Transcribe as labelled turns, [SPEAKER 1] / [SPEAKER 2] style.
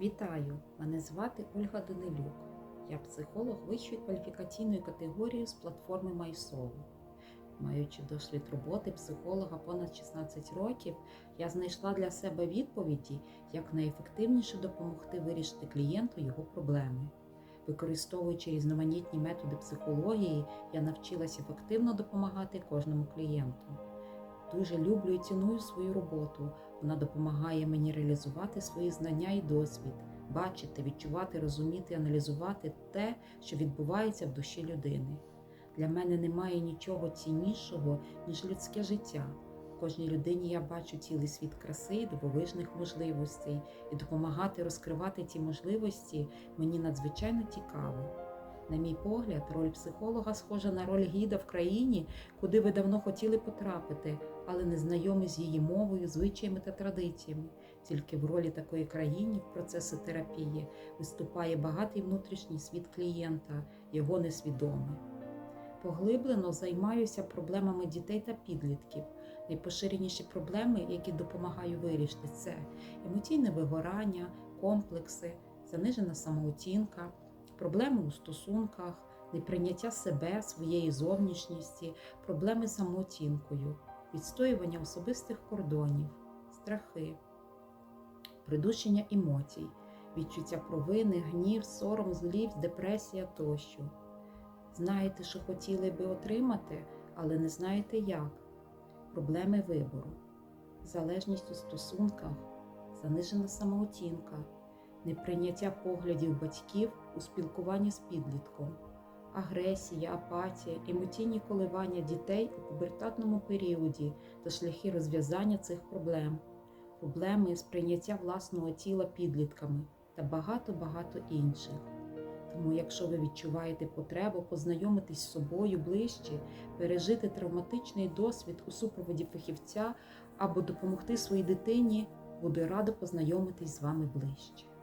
[SPEAKER 1] Вітаю! Мене звати Ольга Данилюк. Я психолог вищої кваліфікаційної категорії з платформи MySoul. Маючи досвід роботи психолога понад 16 років, я знайшла для себе відповіді, як найефективніше допомогти вирішити клієнту його проблеми. Використовуючи різноманітні методи психології, я навчилася ефективно допомагати кожному клієнту. Дуже люблю і ціную свою роботу. Вона допомагає мені реалізувати свої знання і досвід, бачити, відчувати, розуміти, аналізувати те, що відбувається в душі людини. Для мене немає нічого ціннішого, ніж людське життя. Кожній людині я бачу цілий світ краси дивовижних можливостей, і допомагати розкривати ці можливості мені надзвичайно цікаво. На мій погляд, роль психолога схожа на роль гіда в країні, куди ви давно хотіли потрапити, але не знайомі з її мовою, звичаями та традиціями. Тільки в ролі такої країни в процесі терапії виступає багатий внутрішній світ клієнта, його несвідомий. Поглиблено займаюся проблемами дітей та підлітків. Найпоширеніші проблеми, які допомагаю вирішити, це емоційне вигорання, комплекси, занижена самооцінка, проблеми у стосунках, неприйняття себе, своєї зовнішністі, проблеми з самооцінкою, відстоювання особистих кордонів, страхи, придушення емоцій, відчуття провини, гнів, сором, злість, депресія тощо. Знаєте, що хотіли би отримати, але не знаєте як. Проблеми вибору, залежність у стосунках, занижена самооцінка, неприйняття поглядів батьків у спілкуванні з підлітком, агресія, апатія, емоційні коливання дітей у пубертатному періоді та шляхи розв'язання цих проблем, проблеми сприйняття власного тіла підлітками та багато-багато інших. Тому, якщо ви відчуваєте потребу познайомитись з собою ближче, пережити травматичний досвід у супроводі фахівця або допомогти своїй дитині, буду рада познайомитись з вами ближче.